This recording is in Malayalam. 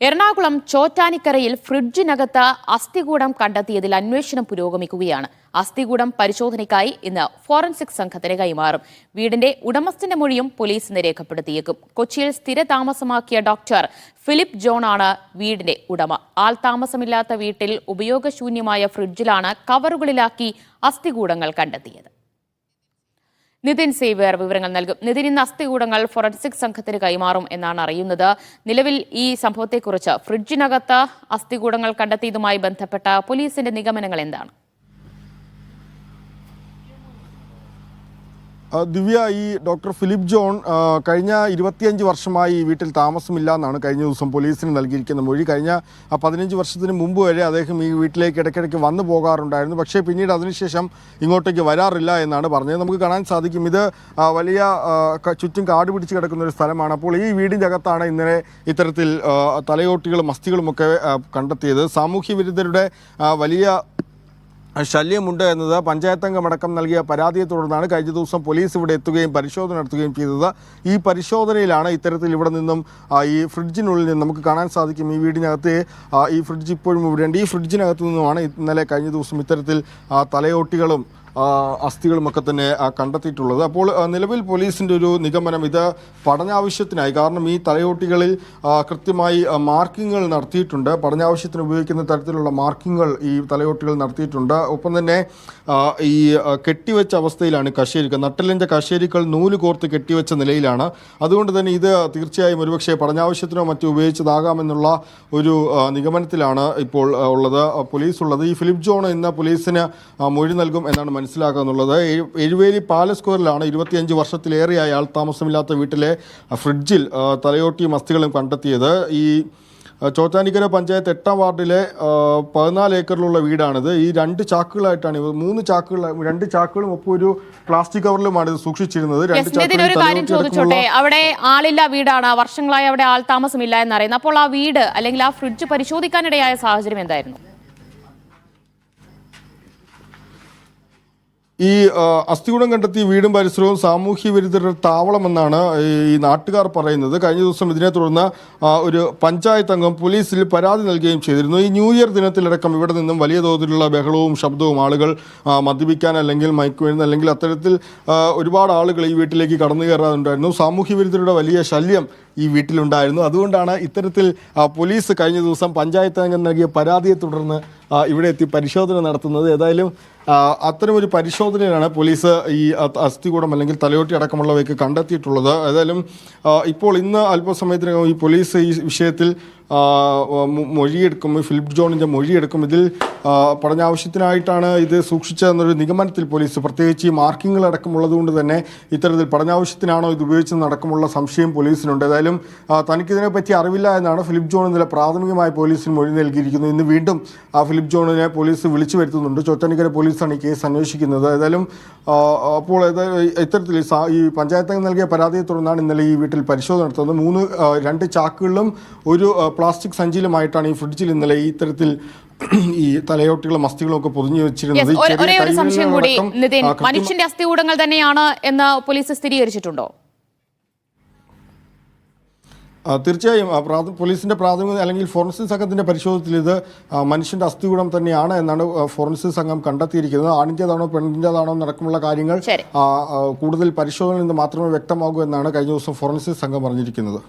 എറണാകുളം ചോറ്റാനിക്കരയിൽ ഫ്രിഡ്ജിനകത്ത് അസ്ഥികൂടം കണ്ടെത്തിയതിൽ അന്വേഷണം പുരോഗമിക്കുകയാണ്. അസ്ഥികൂടം പരിശോധനയ്ക്കായി ഇന്ന് ഫോറൻസിക് സംഘത്തിന് കൈമാറും. വീടിന്റെ ഉടമസ്ഥന്റെ മൊഴിയും പോലീസ് രേഖപ്പെടുത്തിയേക്കും. കൊച്ചിയിൽ സ്ഥിരതാമസമാക്കിയ ഡോക്ടർ ഫിലിപ്പ് ജോൺ ആണ് വീടിന്റെ ഉടമ. ആൾ താമസമില്ലാത്ത വീട്ടിൽ ഉപയോഗശൂന്യമായ ഫ്രിഡ്ജിലാണ് കവറുകളിലാക്കി അസ്ഥികൂടങ്ങൾ കണ്ടെത്തിയത്. നിതിൻ സേവ്യർ വിവരങ്ങൾ നൽകും. നിതിൻ ഇന്ന് അസ്ഥികൂടങ്ങൾ ഫോറൻസിക് സംഘത്തിന് കൈമാറും എന്നാണ് അറിയുന്നത്. നിലവിൽ ഈ സംഭവത്തെക്കുറിച്ച് ഫ്രിഡ്ജിനകത്ത് അസ്ഥികൂടങ്ങൾ കണ്ടെത്തിയതുമായി ബന്ധപ്പെട്ട പോലീസിന്റെ നിഗമനങ്ങൾ എന്താണ്? ദിവ്യ ഈ ഡോക്ടർ ഫിലിപ്പ് ജോൺ കഴിഞ്ഞ ഇരുപത്തിയഞ്ച് വർഷമായി ഈ വീട്ടിൽ താമസമില്ല എന്നാണ് കഴിഞ്ഞ ദിവസം പോലീസിന് നൽകിയിരിക്കുന്ന മൊഴി. കഴിഞ്ഞ പതിനഞ്ച് വർഷത്തിന് മുമ്പ് വരെ അദ്ദേഹം ഈ വീട്ടിലേക്ക് ഇടയ്ക്കിടയ്ക്ക് വന്നു പോകാറുണ്ടായിരുന്നു. പക്ഷേ പിന്നീട് അതിനുശേഷം ഇങ്ങോട്ടേക്ക് വരാറില്ല എന്നാണ് പറഞ്ഞത്. നമുക്ക് കാണാൻ സാധിക്കും ഇത് വലിയ ചുറ്റും കാട് പിടിച്ച് കിടക്കുന്ന ഒരു സ്ഥലമാണ്. അപ്പോൾ ഈ വീടിന്റെ അകത്താണ് ഇന്നലെ ഇത്തരത്തിൽ തലയോട്ടികളും അസ്ഥികളുമൊക്കെ കണ്ടെത്തിയത്. സാമൂഹ്യ വിരുദ്ധരുടെ വലിയ ശല്യമുണ്ട് എന്നത് പഞ്ചായത്ത് അംഗമടക്കം നൽകിയ പരാതിയെ തുടർന്നാണ് കഴിഞ്ഞ ദിവസം പോലീസ് ഇവിടെ എത്തുകയും പരിശോധന നടത്തുകയും ചെയ്തത്. ഈ പരിശോധനയിലാണ് ഇത്തരത്തിൽ ഇവിടെ നിന്നും ഈ ഫ്രിഡ്ജിനുള്ളിൽ നിന്ന് നമുക്ക് കാണാൻ സാധിക്കും. ഈ വീടിനകത്ത് ഈ ഫ്രിഡ്ജ് ഇപ്പോഴും ഇവിടെയുണ്ട്. ഈ ഫ്രിഡ്ജിനകത്ത് നിന്നുമാണ് ഇന്നലെ കഴിഞ്ഞ ദിവസം ഇത്തരത്തിൽ തലയോട്ടികളും അസ്ഥികളുമൊക്കെ തന്നെ കണ്ടെത്തിയിട്ടുള്ളത്. അപ്പോൾ നിലവിൽ പോലീസിന്റെ ഒരു നിഗമനം ഇത് പഠനാവശ്യത്തിനായി കാരണം ഈ തലയോട്ടികളിൽ കൃത്യമായി മാർക്കിങ്ങുകൾ നടത്തിയിട്ടുണ്ട്. പഠനാവശ്യത്തിന് ഉപയോഗിക്കുന്ന തരത്തിലുള്ള മാർക്കിങ്ങുകൾ ഈ തലയോട്ടികൾ നടത്തിയിട്ടുണ്ട്. ഒപ്പം തന്നെ ഈ കെട്ടിവെച്ച അവസ്ഥയിലാണ് കശേരിക്ക. നട്ടലിന്റെ കശേരിക്കൾ നൂൽ കോർത്ത് കെട്ടിവെച്ച നിലയിലാണ്. അതുകൊണ്ട് തന്നെ ഇത് തീർച്ചയായും ഒരുപക്ഷെ പഠനാവശ്യത്തിനോ മറ്റോ ഉപയോഗിച്ചതാകാമെന്നുള്ള ഒരു നിഗമനത്തിലാണ് ഇപ്പോൾ ഉള്ളത് പോലീസ് ഉള്ളത് ഈ ഫിലിപ്പ് ജോൺ ഇന്ന് പോലീസിന് മൊഴി നൽകും എന്നാണ് മനസ്സിലാക്കുക എന്നുള്ളത്. എഴുവേലി പാലസ് സ്ക്വയറിലാണ് ഇരുപത്തിയഞ്ച് വർഷത്തിലേറെയായി ആൾ താമസമില്ലാത്ത വീട്ടിലെ ഫ്രിഡ്ജിൽ തലയോട്ടിയും അസ്ഥികളും കണ്ടെത്തിയത്. ഈ ചോറ്റാനിക്കര പഞ്ചായത്ത് എട്ടാം വാർഡിലെ പതിനാല് ഏക്കറിലുള്ള വീടാണിത്. ഈ രണ്ട് ചാക്കുകളായിട്ടാണ് ഇവർ മൂന്ന് ചാക്കുകൾ രണ്ട് ചാക്കുകളും ഒപ്പം ഒരു പ്ലാസ്റ്റിക് കവറിലുമാണ് ഇത് സൂക്ഷിച്ചിരുന്നത്. രണ്ട് ചോദിച്ചോട്ടെ? അവിടെ ആളില്ല വീടാണ് വർഷങ്ങളായി അവിടെ ആൾ താമസമില്ല എന്നറിയുന്നത്. അപ്പോൾ ആ വീട് അല്ലെങ്കിൽ ആ ഫ്രിഡ്ജ് പരിശോധിക്കാനിടയായ സാഹചര്യം എന്തായിരുന്നു? ഈ അസ്ഥികുടം കണ്ടെത്തിയ വീടും പരിസരവും സാമൂഹ്യ വിരുദ്ധരുടെ താവളമെന്നാണ് ഈ നാട്ടുകാർ പറയുന്നത്. കഴിഞ്ഞ ദിവസം ഇതിനെ തുടർന്ന് ഒരു പഞ്ചായത്ത് അംഗം പോലീസിൽ പരാതി നൽകുകയും ചെയ്തിരുന്നു. ഈ ന്യൂ ഇയർ ദിനത്തിലടക്കം ഇവിടെ നിന്നും വലിയ തോതിലുള്ള ബഹളവും ശബ്ദവും ആളുകൾ മദ്യപിക്കാൻ അല്ലെങ്കിൽ മയക്കുമരുന്ന് അല്ലെങ്കിൽ അത്തരത്തിൽ ഒരുപാട് ആളുകൾ ഈ വീട്ടിലേക്ക് കടന്നു കയറാറുണ്ടായിരുന്നു. സാമൂഹ്യ വിരുദ്ധരുടെ വലിയ ശല്യം ഈ വീട്ടിലുണ്ടായിരുന്നു. അതുകൊണ്ടാണ് ഇത്തരത്തിൽ പോലീസ് കഴിഞ്ഞ ദിവസം പഞ്ചായത്ത് അംഗം നൽകിയ പരാതിയെ തുടർന്ന് ഇവിടെ എത്തി പരിശോധന നടത്തുന്നത്. ഏതായാലും അത്തരമൊരു പരിശോധനയിലാണ് പോലീസ് ഈ അസ്ഥികൂടം അല്ലെങ്കിൽ തലയോട്ടി അടക്കമുള്ളവയ്ക്ക് കണ്ടെത്തിയിട്ടുള്ളത്. ഏതായാലും ഇപ്പോൾ ഇന്ന് അല്പസമയത്തിനകം ഈ പോലീസ് ഈ വിഷയത്തിൽ മൊഴിയെടുക്കും ഫിലിപ്പ് ജോണിന്റെ മൊഴിയെടുക്കും ഇതിൽ പറഞ്ഞ ആവശ്യത്തിനായിട്ടാണ് ഇത് സൂക്ഷിച്ചതെന്നൊരു നിഗമനത്തിൽ പോലീസ് പ്രത്യേകിച്ച് ഈ മാർക്കിങ്ങൾ അടക്കമുള്ളത് കൊണ്ട് തന്നെ ഇത്തരത്തിൽ പഠനാവശ്യത്തിനാണോ ഇത് ഉപയോഗിച്ചതെന്നടക്കമുള്ള സംശയം പോലീസിനുണ്ട്. ഏതായാലും തനിക്കിതിനെ തനിക്കിതിനെപ്പറ്റി അറിവില്ല എന്നാണ് ഫിലിപ്പ് ജോൺ ഇന്നലെ പ്രാഥമികമായി പോലീസിന് മൊഴി നൽകിയിരിക്കുന്നത്. ഇന്ന് വീണ്ടും ആ ഫിലിപ്പ് ജോണിനെ പോലീസ് വിളിച്ചു വരുത്തുന്നുണ്ട്. ചോറ്റാനിക്കര പോലീസാണ് ഈ കേസ് അന്വേഷിക്കുന്നത്. ഏതായാലും അപ്പോൾ ഇത്തരത്തിൽ ഈ പഞ്ചായത്ത് നൽകിയ പരാതിയെ തുടർന്നാണ് ഇന്നലെ ഈ വീട്ടിൽ പരിശോധന നടത്തുന്നത്. മൂന്ന് രണ്ട് ചാക്കുകളിലും ഒരു പ്ലാസ്റ്റിക് സഞ്ചിയിലുമായിട്ടാണ് ഈ ഫ്രിഡ്ജിൽ ഇന്നലെ ഈ ഇത്തരത്തിൽ ഈ തലയോട്ടികളും അസ്ഥികളും ഒക്കെ പൊതിഞ്ഞു വെച്ചിരുന്നത്. മനുഷ്യന്റെ അസ്ഥി ഒരേ- ഒരു സംശയം കൂടി നിതിൻ മനുഷ്യന്റെ അസ്ഥികൂടങ്ങൾ തന്നെയാണ് എന്ന് പോലീസ് സ്ഥിരീകരിച്ചിട്ടുണ്ടോ? തീർച്ചയായും. പോലീസിന്റെ പ്രാഥമിക അല്ലെങ്കിൽ ഫോറൻസിക് സംഘത്തിന്റെ പരിശോധനയിൽ ഇത് മനുഷ്യന്റെ അസ്ഥികൂടം തന്നെയാണ് എന്നാണ് ഫോറൻസിക് സംഘം കണ്ടെത്തിയിരിക്കുന്നത്. ആണിന്റെതാണോ പെണ്ണിന്റെതാണോ നടക്കുമുള്ള കാര്യങ്ങൾ കൂടുതൽ പരിശോധനയിൽ നിന്ന് മാത്രമേ വ്യക്തമാകൂ എന്നാണ് കഴിഞ്ഞ ദിവസം ഫോറൻസിക് സംഘം പറഞ്ഞിരിക്കുന്നത്.